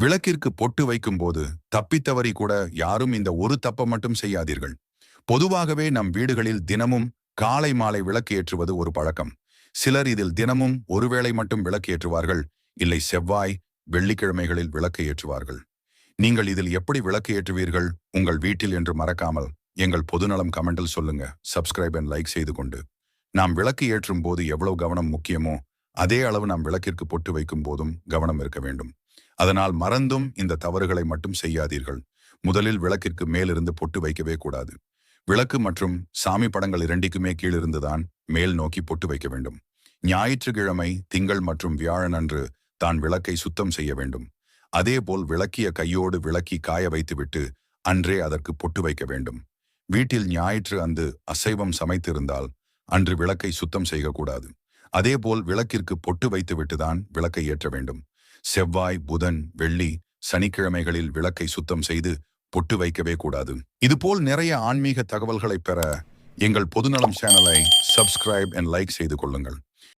விளக்கிற்கு பொட்டு வைக்கும்போது தப்பித்தவறி கூட யாரும் இந்த ஒரு தப்ப மட்டும் செய்யாதீர்கள். பொதுவாகவே நம் வீடுகளில் தினமும் காலை மாலை விளக்கு ஏற்றுவது ஒரு பழக்கம். சிலர் இதில் தினமும் ஒருவேளை மட்டும் விளக்கு ஏற்றுவார்கள். இல்லை செவ்வாய் வெள்ளிக்கிழமைகளில் விளக்கு ஏற்றுவார்கள். நீங்கள் இதில் எப்படி விளக்கு ஏற்றுவீர்கள்? உங்கள் வீட்டில் என்று மறக்காமல் எங்கள் பொதுநலம் கமெண்டில் சொல்லுங்க. சப்ஸ்கிரைப் அண்ட் லைக் செய்து கொண்டு. நாம் விளக்கு ஏற்றும் போது எவ்வளவு கவனம் முக்கியமோ அதே அளவு நாம் விளக்கிற்கு பொட்டு வைக்கும் போதும் கவனம் இருக்க வேண்டும். அதனால் மறந்தும் இந்த தவறுகளை மட்டும் செய்யாதீர்கள். முதலில் விளக்கிற்கு மேலிருந்து பொட்டு வைக்கவே கூடாது. விளக்கு மற்றும் சாமி படங்கள் இரண்டிக்குமே கீழிருந்துதான் மேல் நோக்கி பொட்டு வைக்க வேண்டும். ஞாயிற்றுக்கிழமை திங்கள் மற்றும் வியாழன் அன்று தான் விளக்கை சுத்தம் செய்ய வேண்டும். அதேபோல் விளக்கிய கையோடு விளக்கி காய வைத்துவிட்டு அன்றே அதற்கு பொட்டு வைக்க வேண்டும். வீட்டில் ஞாயிற்று அந்து அசைவம் சமைத்திருந்தால் அன்று விளக்கை சுத்தம் செய்யக்கூடாது. அதேபோல் விளக்கிற்கு பொட்டு வைத்துவிட்டுதான் விளக்கை ஏற்ற வேண்டும். செவ்வாய் புதன் வெள்ளி சனிக்கிழமைகளில் விளக்கை சுத்தம் செய்து பொட்டு வைக்கவே கூடாது. இதுபோல் நிறைய ஆன்மீக தகவல்களை பெற எங்கள் பொதுநலம் சேனலை சப்ஸ்கிரைப் அண்ட் லைக் செய்து கொள்ளுங்கள்.